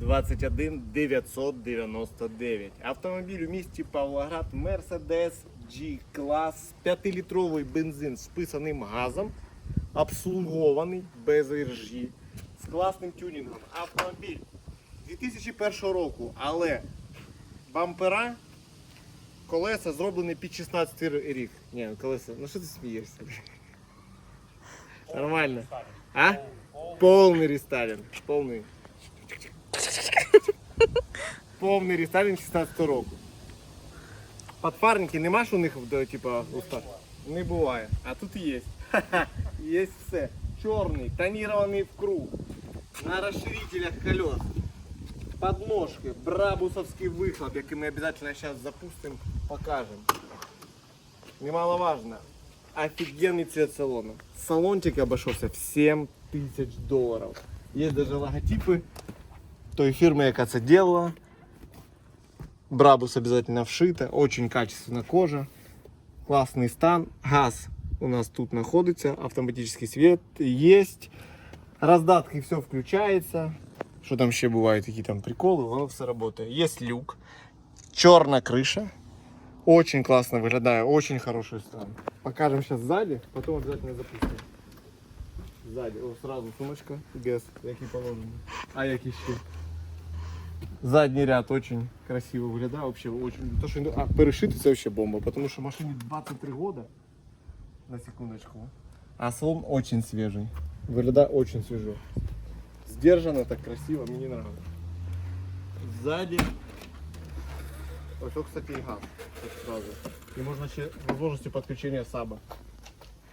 21 999. Автомобіль у місті Павлоград Mercedes G-клас, 5-літровий бензин з вписаним газом, обслугований без іржі, з класним тюнінгом. Автомобіль 2001 року, але бампера, колеса зроблені під 16 рік. Ні, колеса, ну що ти смієшся? Нормально. А? Повний рестайлинг. Повний. Повний рестайлинг 16 року. Подфарники нема ж у них до, типа, уста? Не буває. А тут є. Є все. Чорний, тонірований в круг. На розширителях колес. Подножки, брабусовський вихлоп, який ми обязательно зараз запустимо, покажемо. Немаловажно. Офигенный цвет салона. Салончик обошелся в 7 тысяч долларов. Есть даже логотипы той фирмы, яка це делала. Брабус обязательно вшито. Очень качественная кожа. Классный стан. Газ у нас тут находится. Автоматический свет есть. Раздатки все включается. Что там ще бывают, какие там приколы, воно все работает. Есть люк. Черная крыша. Очень классно выглядает, очень хороший стан. Покажем сейчас сзади, потом обязательно запустим. Сзади, о, сразу сумочка, без, який положено. А як ще? Задний ряд очень красиво выглядает, вообще очень. То, что, а, перешити це вообще бомба, потому что машине 23 года, на секундочку. А салон очень свежий, выглядает очень свежо. Сдержанно, так красиво, мне нравится. Сзади Ось, о, кстати, і газ. Тут сразу. І можна ще можливості підключення саба.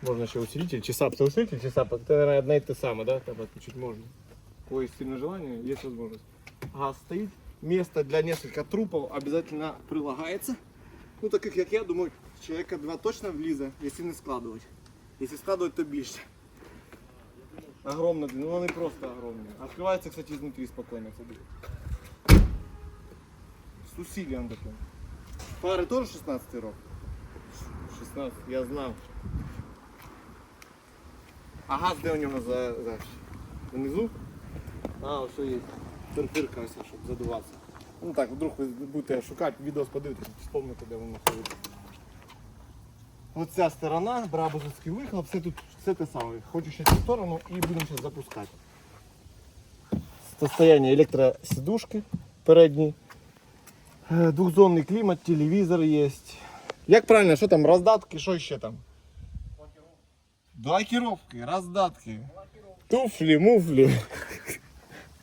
Можна ще усилитель, чи саб. Це усилитель, чи саб? Це, наверное, одне і те саме, да? Там підключити можна. У есть сильное желание, есть возможность. Газ стоит. Место для нескольких трупов обязательно прилагается. Ну, таких, як я, думаю, человека два точно влізе, якщо не складувати. Якщо складувати, то більше. Огромно, ну вони просто огромні. Открывается, кстати, изнутри спокойно собі. С усилием таким. Фари теж 16 рок? 16, я знав. А газ де у нього за, за внизу? А, ось є. Фирфирка ось, щоб задуватися. Ну так, вдруг ви будете шукати, відео подивитися, вспомните, де воно знаходиться. Ось ця сторона, брабузовський вихлоп, все тут все те саме. Хочу ще цю сторону і будемо зараз запускати. Состояние електросидушки передній. Е, Двухзонний клімат, телевізор є. Як правильно, що там, роздатки, що ще там? Блокировки, роздатки. Туфлі, муфлі.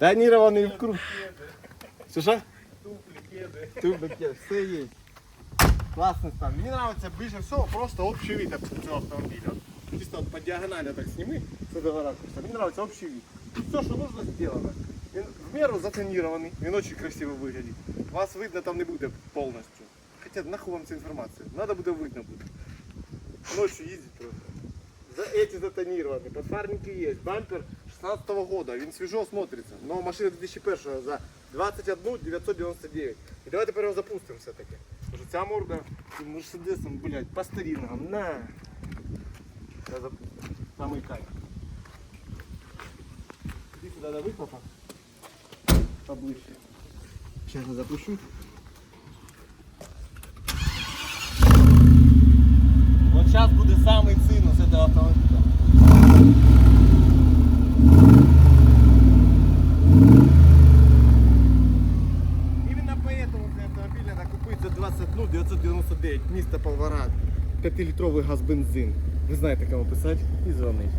Тонірований в круг. Що що? Туфлі, кеди, все є. Класний стан. Мені подобається більше всього просто общий вид цього автомобіля. Чисто от по діагоналі так сніми, це до ракурса. Мені подобається общий вид. Все, що нужно, зроблено. Він в меру затонірований, він дуже красиво виглядить. Вас видно там не буде повністю. Хоча нахуй вам ця інформація. Надо буде видно буде. Ночью їздить просто. За эти затонированы, подфарники есть, бампер 16 года, він свіжо смотрится. Но машина 2001 за 21 999. І давай тепер його запустимо все-таки. Тому що ця морда цим мерседесом, блядь, по старинам, на. Я запустим. Самый кайф. Иди сюда до выхлопа. Поближе. Сейчас я запущу. Вот сейчас буде самый цинус этого автомобиля. ну, 999, місто Павлоград. 5-літровий газ бензин. Ви знаєте, кому писати і дзвонить.